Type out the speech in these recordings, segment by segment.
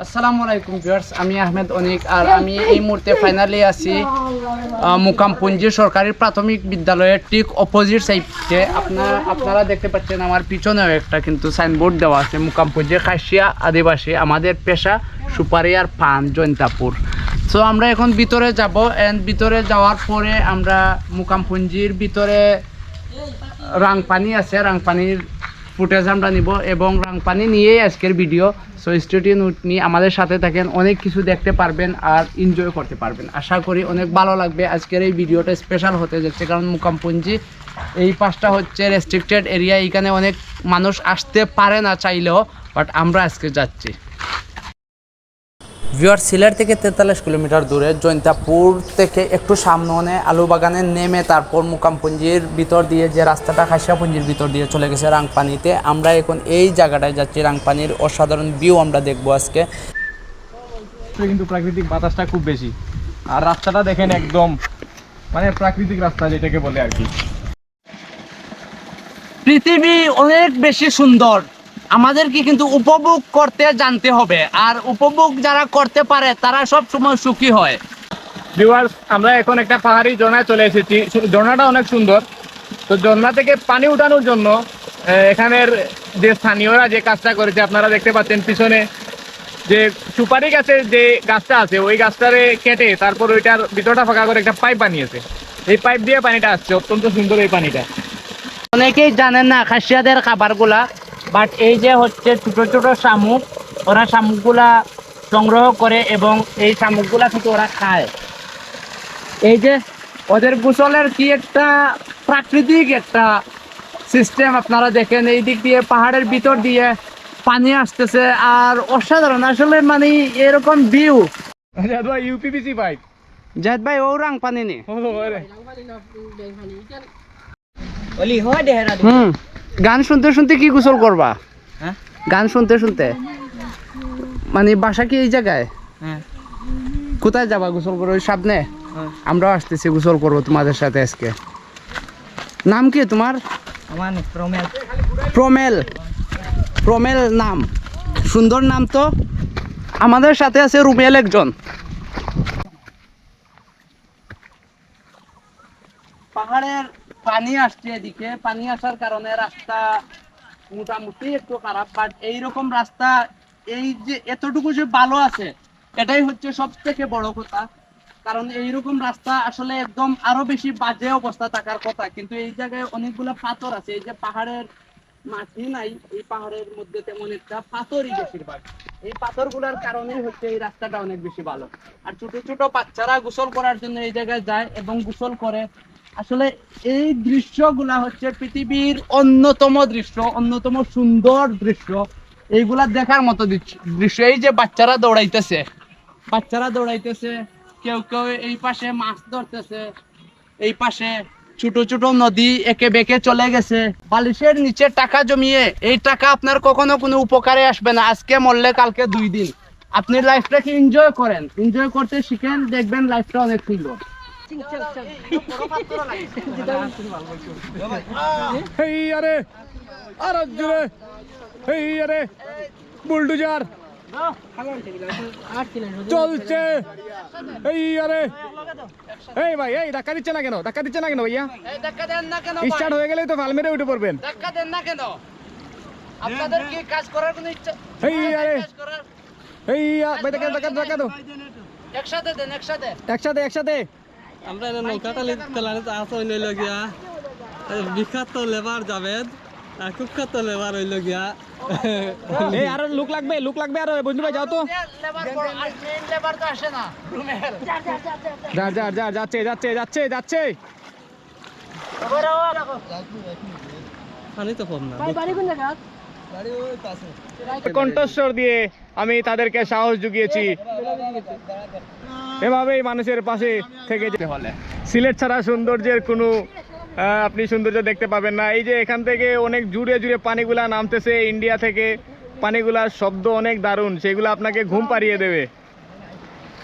আসসালামু আলাইকুম ভিউয়ার্স, আমি আহমেদ অনিক আর আমি এই মুহূর্তে ফাইনালি আছি মুকামপুঞ্জি সরকারি প্রাথমিক বিদ্যালয়ের ঠিক অপোজিট সাইডে আপনারা আপনারা দেখতে পাচ্ছেন আমার পিছনেও একটা কিন্তু সাইনবোর্ড দেওয়া আছে মুকামপুঞ্জি খাসিয়া আদিবাসী, আমাদের পেশা সুপারি আর পান, জৈন্তাপুর। সো আমরা এখন ভিতরে যাব এন্ড ভিতরে যাওয়ার পরে আমরা মুকামপুঞ্জির ভিতরে রাংপানি আছে, রাংপানির ফুটেজ আমরা নিব এবং রাংপানি নিয়েই আজকের ভিডিও সো স্টুডিও নোট নিয়ে আমাদের সাথে থাকেন, অনেক কিছু দেখতে পারবেন আর এনজয় করতে পারবেন। আশা করি অনেক ভালো লাগবে আজকের এই ভিডিওটা স্পেশাল হতে যাচ্ছে। কারণ মুকামপুঞ্জি, এই পাশটা হচ্ছে রেস্ট্রিক্টেড এরিয়া এখানে অনেক মানুষ আসতে পারে না চাইলেও বাট আমরা আজকে যাচ্ছি। ভিওয়ার সিলেট থেকে তেতাল্লিশ কিলোমিটার দূরে জৈন্তাপুর থেকে একটু সামনে আলু বাগানে নেমে তারপর মুকামপুঞ্জির ভিতর দিয়ে যে রাস্তাটা খাসিয়াপুঞ্জির ভিতর দিয়ে চলে গেছে রাংপানিতে। আমরা এখন এই জায়গাটায় যাচ্ছি রাংপানির অসাধারণ ভিউ আমরা দেখব আজকে। কিন্তু প্রাকৃতিক বাতাসটা খুব বেশি। আর রাস্তাটা দেখেন একদম মানে প্রাকৃতিক রাস্তা যেটাকে বলে আর কি। পৃথিবী অনেক বেশি সুন্দর। আমাদেরকে কিন্তু উপভোগ করতে জানতে হবে। আর উপভোগ যারা করতে পারে তারা সব সময় সুখী হয়। ভিউয়ার্স আমরা এখন একটা পাহাড়ি ঝর্ণায় চলে এসেছি। ঝর্ণাটা অনেক সুন্দর। তো ঝর্ণা থেকে পানি উঠানোর জন্য এখানের যে স্থানীয়রা যে কাজটা করেছে আপনারা দেখতে পাচ্ছেন পিছনে যে সুপারি গাছের যে গাছটা আছে ওই গাছটারে কেটে তারপর ওইটার ভিতরটা ফাঁকা করে একটা পাইপ বানিয়েছে। এই পাইপ দিয়ে পানিটা আসছে। অত্যন্ত সুন্দর এই পানিটা। অনেকেই জানেন না খাসিয়াদের খাবারগুলা। বাট এই যে হচ্ছে ছোট ছোট শামুক ওরা শামুকগুলা সংগ্রহ করে এবং এই শামুকগুলা থেকে ওরা খায়। এই যে ওদের গোসলের কি একটা প্রাকৃতিক একটা সিস্টেম আপনারা দেখেন এই দিক দিয়ে পাহাড়ের ভিতর দিয়ে পানি আসতেছে আর অসাধারণ। আসলে মানে এরকম ভিউ ইউপিপিসি পাইপ জাহেদ ভাই ও রাং পানি নি হুম। গান শুনতে শুনতে কি গোসল করবা? হ্যাঁ? গান শুনতে শুনতে? মানে বাসা কি এই জায়গায়? কোথায় যাবা গোসল করো? ওই সামনে? আমরাও আসতেছি গোসল করব তোমাদের সাথে আজকে। নাম কি তোমার? প্রমেল। প্রমেল নাম। সুন্দর নাম তো। আমাদের সাথে আছে রুমেল একজন পাহাড়ের পানি আসছে এদিকে, পানি আসার কারণে রাস্তা মোটামুটি একটু খারাপ বাট এইরকম রাস্তা, এই যে এতটুকু যে ভালো আছে, এটাই হচ্ছে সব থেকে বড় কথা। কারণ এইরকম রাস্তা আসলে একদম আরও বেশি বাজে অবস্থা থাকার কথা। কিন্তু এই জায়গায় অনেকগুলো পাথর আছে, এই যে পাহাড়ের মাটি নাই, এই পাহাড়ের মধ্যে তেমন একটা পাথরই বেশিরভাগ। এই পাথরগুলোর কারণেই হচ্ছে এই রাস্তাটা অনেক বেশি ভালো। আর ছোট ছোট বাচ্চারা গোসল করার জন্য এই জায়গায় যায় এবং গোসল করে। আসলে এই দৃশ্যগুলা হচ্ছে পৃথিবীর অন্যতম দৃশ্য, অন্যতম সুন্দর দৃশ্য। এইগুলা দেখার মতো দৃশ্য- এই যে বাচ্চারা দৌড়াইতেছে বাচ্চারা দৌড়াইতেছে, কেউ কেউ এই পাশে মাছ ধরতেছে, এই পাশে ছোট ছোট নদী একে বেঁকে চলে গেছে। বালিশের নিচে টাকা জমিয়ে, এই টাকা আপনার কখনো কোনো উপকারে আসবে না। আজকে মরলে কালকে দুই দিন। আপনি লাইফটাকে এনজয় করেন। এনজয় করতে শিখেন, দেখবেন লাইফটা অনেক সুন্দর। হেই আরে আর জুড়ে হেই আরে বুলডুজার চলছে এই আরে এই ভাই এই ধাক্কা দিচ্ছে না কেন ধাক্কা দিচ্ছে না কেন ভাইয়া স্টার্ট হয়ে গেলেই তো ভালো মেরে উঠে পড়বেন ধাক্কা দেন না কেন আপনাদের কি কাজ করার কোনো ইচ্ছা এই আরে এই ভাই ধাক্কা ধাক্কা ধাক্কা দাও একসাথে দেন একসাথে একসাথে একসাথে আমরা এটা নৌকাটালি তেলানিতে আসা হইল গিয়া। বিখ্যাত লেবার আর কুখ্যাত লেবার হইল গিয়া। এই আরও লুক লাগবে লুক লাগবে আরও বন্ধু ভাই যাও তো। যা যা যা যাচ্ছে যাচ্ছে যাচ্ছে যাচ্ছে। পানি তো কম না। কণ্ঠস্বর দিয়ে আমি তাদেরকে সাহস জুগিয়েছি। এভাবেই মানুষের পাশে থেকে যেতে হলে সিলেট ছাড়া সৌন্দর্যের কোনো আপনি সৌন্দর্য দেখতে পাবেন না। এই যে এখান থেকে অনেক জুড়ে জুড়ে পানিগুলা নামতেছে ইন্ডিয়া থেকে। পানিগুলার শব্দ অনেক দারুণ। সেগুলো আপনাকে ঘুম পাড়িয়ে দেবে।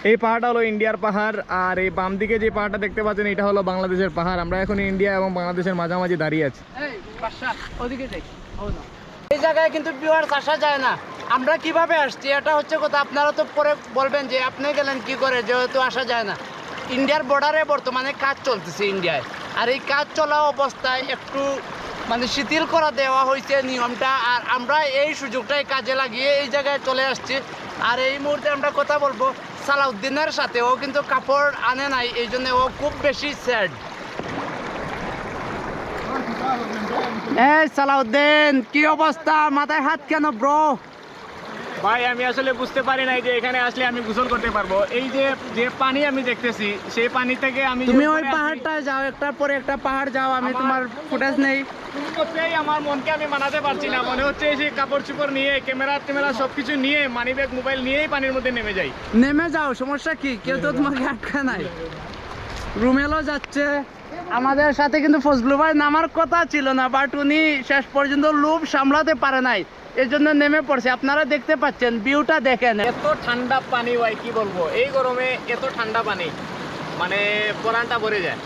এই পাহাড়টা হলো ইন্ডিয়ার পাহাড়, আর এই বাম দিকে যে পাহাড়টা দেখতে পাচ্ছেন, এটা হলো বাংলাদেশের পাহাড়। আমরা এখন ইন্ডিয়া এবং বাংলাদেশের মাঝামাঝি দাঁড়িয়ে আছি। ওদিকে এই জায়গায় কিন্তু ভিউয়ার্স আসা যায় না। আমরা কীভাবে আসছি? এটা হচ্ছে কথা। আপনারা তো পরে বলবেন যে, আপনি গেলেন কি করে? যেহেতু আসা যায় না। ইন্ডিয়ার বর্ডারে বর্তমানে কাজ চলতেছে ইন্ডিয়ায়। আর এই কাজ চলা অবস্থায় একটু মানে শিথিল করা দেওয়া হয়েছে নিয়মটা। আর আমরা এই সুযোগটাই কাজে লাগিয়ে এই জায়গায় চলে আসছি। আর এই মুহূর্তে আমরা কথা বলব সালাউদ্দিনের সাথে। ও কিন্তু কাপড় আনে নাই, এই জন্য ও খুব বেশি স্যাড এই সালাউদ্দিন কি অবস্থা? মাথায় হাত কেন ব্রো ভাই আমি আসলে বুঝতে পারি নাই যে এখানে আসলে আমি গোসল করতে পারব। এই যে যে পানি আমি দেখতেছি সেই পানি থেকে আমি তুমি ওই পাহাড়টায় যাও একটার পরে একটা পাহাড় যাও আমি তোমার ফুটেজ নেই। করতেই আমার মনকে আমি মানাতে পারছি না। মনে হচ্ছে সেই কাপড় চোপড় নিয়ে ক্যামেরা ট্যামেরা সবকিছু নিয়ে মানি ব্যাগ মোবাইল নিয়েই পানির মধ্যে নেমে যাই। নেমে যাও সমস্যা কি? কেউ তো তোমাকে আটকা নাই। রুমেলও যাচ্ছে। আমাদের সাথে কিন্তু ফজলু ভাই নামার কথা ছিল না বাট উনি শেষ পর্যন্ত লোভ সামলাতে পারে নাই। এর জন্য নেমে পড়ছে। আপনারা দেখতে পাচ্ছেন ভিউটা দেখেন। এত ঠান্ডা পানি ভাই কি বলব? এই গরমে এত ঠান্ডা পানি মানে পরানটা ভরে যায়।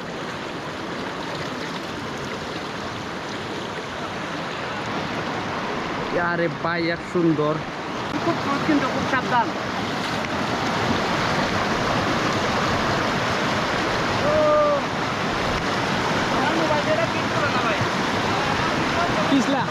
আরে ভাই এক সুন্দর। খুব কিন্তু খুব সাবধান ও, আমার মোবাইলটা ঠিক করো না ভাই। পিছলা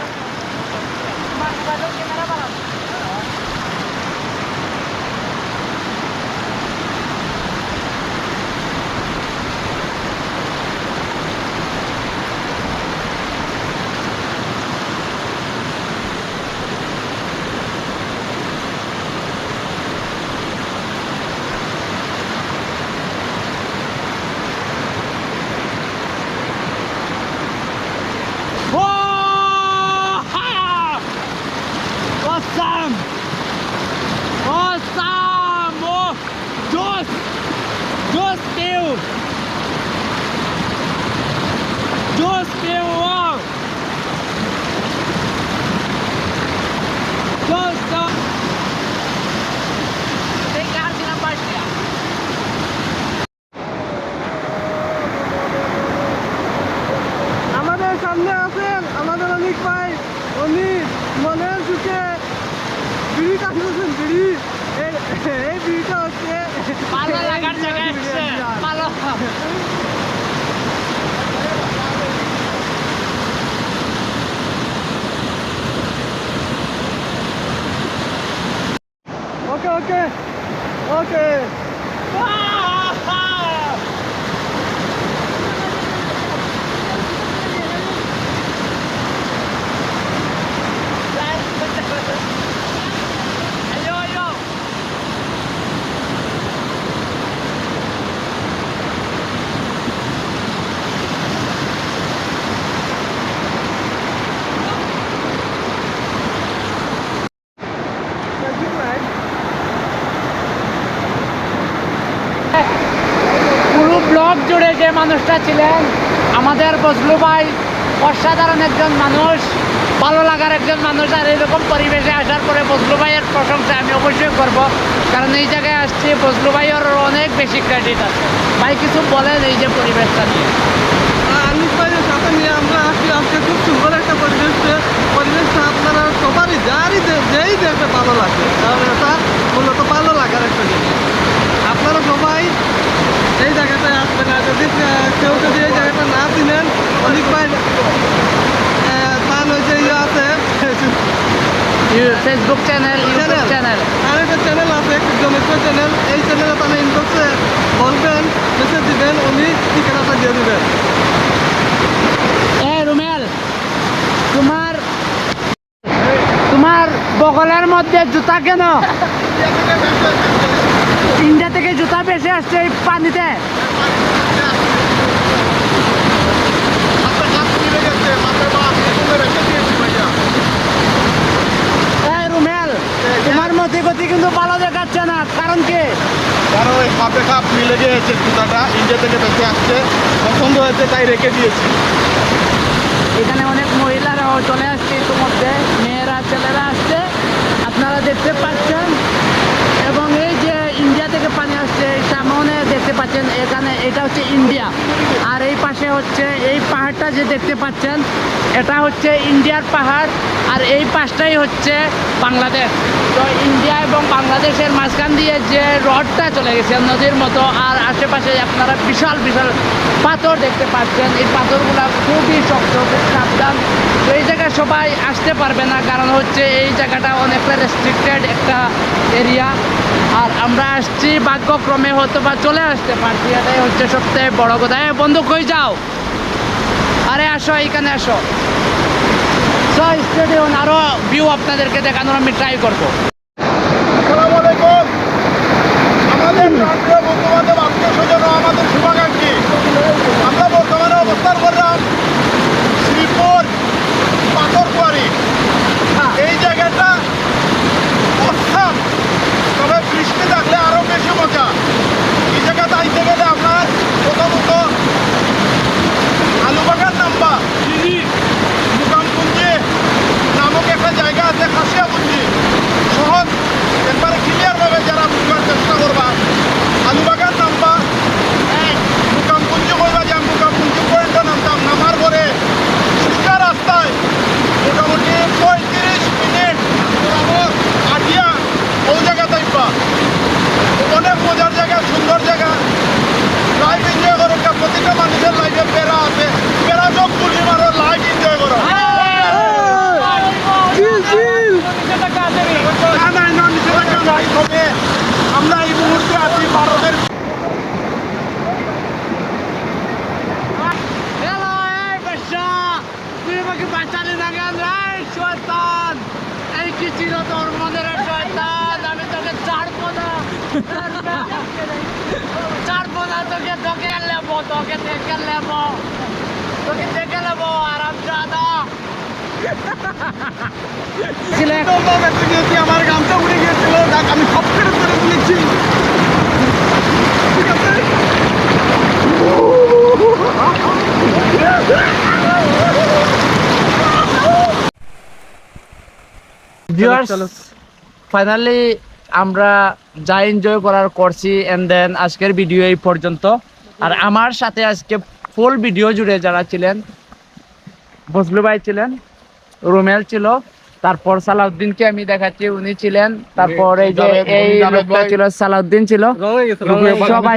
OK! OK! わー মানুষটা ছিলেন আমাদের বজলু ভাই অসাধারণ একজন মানুষ, ভালো লাগার একজন মানুষ, আর এরকম পরিবেশে আসার পরে বজলু ভাইয়ের প্রশংসা আমি অবশ্যই করব। কারণ এই জায়গায় আসছি, বজলু ভাইয়ের অনেক বেশি ক্রেডিট আছে। ভাই কিছু বলেন এই যে পরিবেশটা নিয়ে। ভাইয়ের সাথে নিয়ে আমরা আসি, আজকে খুব সুন্দর একটা পরিবেশ পরিবেশটা আপনারা সবারই যারই যেই ভালো লাগে কারণ এটা মূলত ভালো লাগার একটা জিনিস। আপনারা সবাই এই জায়গাটায় আসবেন আর যদি কেউ যদি এই জায়গাটা না চিনেন অনেক ভাই আহ, তার ওই ইয়ে আছে ফেসবুক চ্যানেল ইউটিউব চ্যানেল আর একটা চ্যানেল আছে জনপ্রিয় চ্যানেল এই চ্যানেলে তাহলে ইনবক্সে বলবেন মেসেজ দিবেন উনি ঠিকানাটা দিয়ে দিবেন। রুমেল তোমার তোমার বগলের মধ্যে জুতা কেন? ইন্ডিয়া থেকে জুতা বেশি আসছে এই পানিতে। গতি কিন্তু ভালো দেখাচ্ছে না কারণ কি? কারণ ওই হাতে খাপ মিলে গিয়েছে জুতাটা ইন্ডিয়া থেকে আসছে পছন্দ হয়েছে তাই রেখে দিয়েছি। এখানে অনেক মহিলারাও চলে আসছে ইতিমধ্যে মেয়েরা ছেলেরা আসছে। আপনারা দেখতে পাচ্ছেন এবং এই যে ইন্ডিয়া থেকে পানি আসছে এই সামনে দেখতে পাচ্ছেন এখানে এটা হচ্ছে ইন্ডিয়া। আর এই পাশে হচ্ছে, এই পাহাড়টা যে দেখতে পাচ্ছেন, এটা হচ্ছে ইন্ডিয়ার পাহাড়, আর এই পাশটাই হচ্ছে বাংলাদেশ। তো ইন্ডিয়া এবং বাংলাদেশের মাঝখান দিয়ে যে রডটা চলে গেছে, নদীর মতো, আর আশেপাশে আপনারা বিশাল বিশাল পাথর দেখতে পাচ্ছেন। এই পাথরগুলো খুবই শক্ত, খুব সাবধান। তো এই জায়গায় সবাই আসতে পারবে না কারণ হচ্ছে এই জায়গাটা অনেকটা রেস্ট্রিক্টেড একটা এরিয়া আর আমরা আসছি ভাগ্যক্রমে হয়তো বা চলে আসতে পারছি এটাই হচ্ছে সবথেকে বড় কথা। এ বন্ধু কই যাও? আরে আসো এখানে আসো। স্টেডিয়াম আরও ভিউ আপনাদেরকে দেখানোর আমি ট্রাই করব। আমাদের প্রান্তীয় বন্ধু-বান্ধব আত্মীয়-স্বজন ও আমাদের শুভাকাঙ্ক্ষী আমরা বর্তমানে অবস্থান করলাম শ্রীপুর পাথরকুয়ারি এই জায়গাটা অস্থান তবে থাকলে আরও বেশি মজা। এই জায়গাতে আইতে গেলে আপনার প্রথমত আলুবাগান নাম্বা মুকামপুঞ্জি নামক একটা জায়গা আছে খাসিয়াপুঞ্জি সহজ একবারে ক্লিয়ারভাবে যারা বুঝবার চেষ্টা করবা আলুবাগান নামবা মুকামপুঞ্জি কইবা যে মুকামপুঞ্জি পয়েন্টে নামতাম নামার পরে সোজা রাস্তায় মোটামুটি পঁয়ত্রিশ মিনিট বরাবর আটিয়া ও জায়গা দেখবা অনেক মজার জায়গা সুন্দর জায়গা লাইভ এনজয় করো প্রতিটা মানুষের লাইফে পেরা আছে পেরা যোগ পুলি মারো লাইভ এনজয় করো না, না, না, নিষেধাজ্ঞা নাই, তবে আমরা এই মুহূর্তে আছি ভারতের হ্যালো এই বাচ্চা তুই আমাকে বাঁচালি না কেন এই শয়তান এই কি ছিল তোর মনের শয়তান আমি তোকে ছাড়বো না ছাড়বো না তোকে তোকে নেব তোকে দেখে নেব। তোকে দেখে নেব আরাম দাদা আমার গামছা উড়ে গিয়েছিল। দেখ আমি সব করে ধরে তুলেছি ঠিক আছে? ভিউয়ার্স ফাইনালি আমরা যা এনজয় করার করছি এন্ড দেন আজকের ভিডিও এই পর্যন্ত। আর আমার সাথে আজকে ফুল ভিডিও জুড়ে যারা ছিলেন বজলু ভাই ছিলেন রুমেল ছিল তারপর সালাউদ্দিনকে আমি দেখাচ্ছি উনি ছিলেন তারপর এই যে এই লোকটা ছিল সালাউদ্দিন ছিল সবাই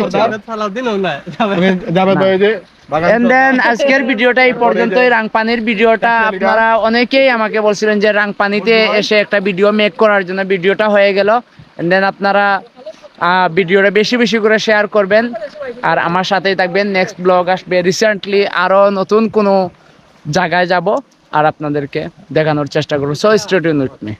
আজকের ভিডিওটা এই পর্যন্তই। রাংপানির ভিডিওটা আপনারা অনেকেই আমাকে বলছিলেন যে রাংপানিতে এসে একটা ভিডিও মেক করার জন্য ভিডিওটা হয়ে গেল। দেন আপনারা ভিডিওটা বেশি বেশি করে শেয়ার করবেন। আর আমার সাথেই থাকবেন। নেক্সট ব্লগ আসবে রিসেন্টলি আরও নতুন কোনো জায়গায় যাব আর আপনাদেরকে দেখানোর চেষ্টা করব। So studio with me